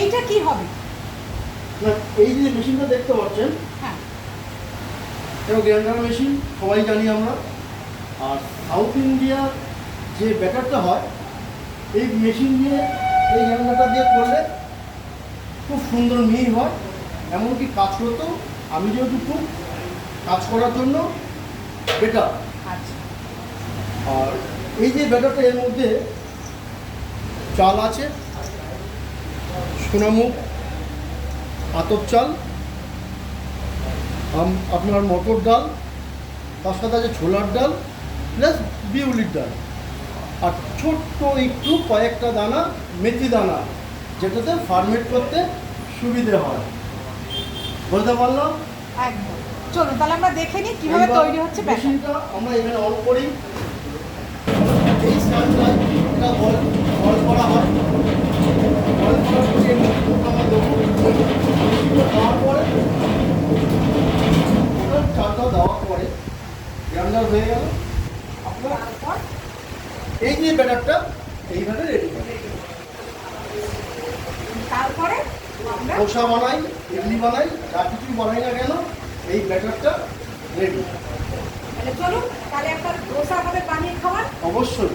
এইটা কি হবে? না এই যে মেশিনটা দেখতে পাচ্ছেন হ্যাঁ। এটা গ্রাইন্ডার মেশিন সবাই জানি আমরা। আর সাউথ ইন্ডিয়া যে ব্যাটারটা হয় এই মেশিন দিয়ে এই গ্রাইন্ডারটা দিয়ে করলে খুব সুন্দর মিহি হয়। এমনকি কাজ করতেও আমি যেহেতু খুব কাজ করার জন্য বেটার আচ্ছা। আর এই যে ব্যাটারটা এর মধ্যে চাল আছে সোনামুখ। আতপ চাল। আপনার মটর ডাল। তার সাথে আছে ছোলার ডাল প্লাস বিউলির ডাল। আর ছোট্ট একটু কয়েকটা দানা মেথি দানা যেটাতে ফার্মেট করতে সুবিধে হয়। বলতে পারলাম? একদম। চলুন তাহলে আমরা দেখে নিই কীভাবে তৈরি হচ্ছে আমরা এখানে অন করি এই স্ট্যান্ডটায় এটা বল বল করা হয় বল করার পরে এর মধ্যে দুধ আমরা দেবো মেশিনটা দেওয়ার পরে ওটা চালটা দেওয়ার পরে গ্রাইন্ডার হয়ে গেল। আপনার এই যে ব্যাটারটা এইভাবে রেডি করে। তারপরে ধোসা বানাই ইডলি বানাই যা কিছু বানাই না কেন এই ব্যাটারটা রেডি তাহলে চলুন তাহলে একটা ধোসা আমাদের বানিয়ে খাওয়ার অবশ্যই।